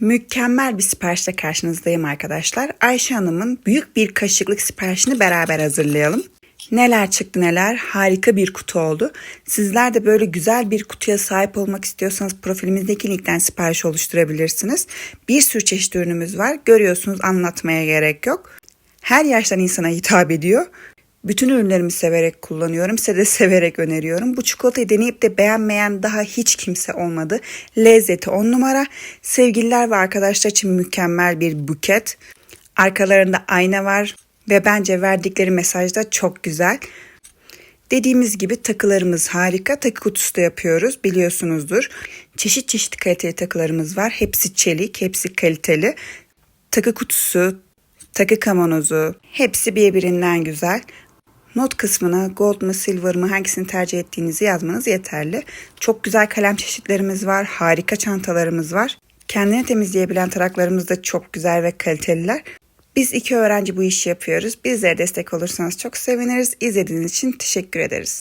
Mükemmel bir siparişle karşınızdayım arkadaşlar. Ayşe Hanım'ın büyük bir kaşıklık siparişini beraber hazırlayalım. Neler çıktı neler harika bir kutu oldu. Sizler de böyle güzel bir kutuya sahip olmak istiyorsanız profilimizdeki linkten sipariş oluşturabilirsiniz. Bir sürü çeşit ürünümüz var. Görüyorsunuz anlatmaya gerek yok. Her yaştan insana hitap ediyor. Bütün ürünlerimi severek kullanıyorum. Size de severek öneriyorum. Bu çikolatayı deneyip de beğenmeyen daha hiç kimse olmadı. Lezzeti on numara. Sevgililer ve arkadaşlar için mükemmel bir buket. Arkalarında ayna var ve bence verdikleri mesaj da çok güzel. Dediğimiz gibi takılarımız harika. Takı kutusu da yapıyoruz biliyorsunuzdur. Çeşit çeşit kaliteli takılarımız var. Hepsi çelik, hepsi kaliteli. Takı kutusu, takı kavanozu hepsi birbirinden güzel. Not kısmına gold mu silver mı hangisini tercih ettiğinizi yazmanız yeterli. Çok güzel kalem çeşitlerimiz var. Harika çantalarımız var. Kendini temizleyebilen taraklarımız da çok güzel ve kaliteliler. Biz iki öğrenci bu işi yapıyoruz. Bizlere destek olursanız çok seviniriz. İzlediğiniz için teşekkür ederiz.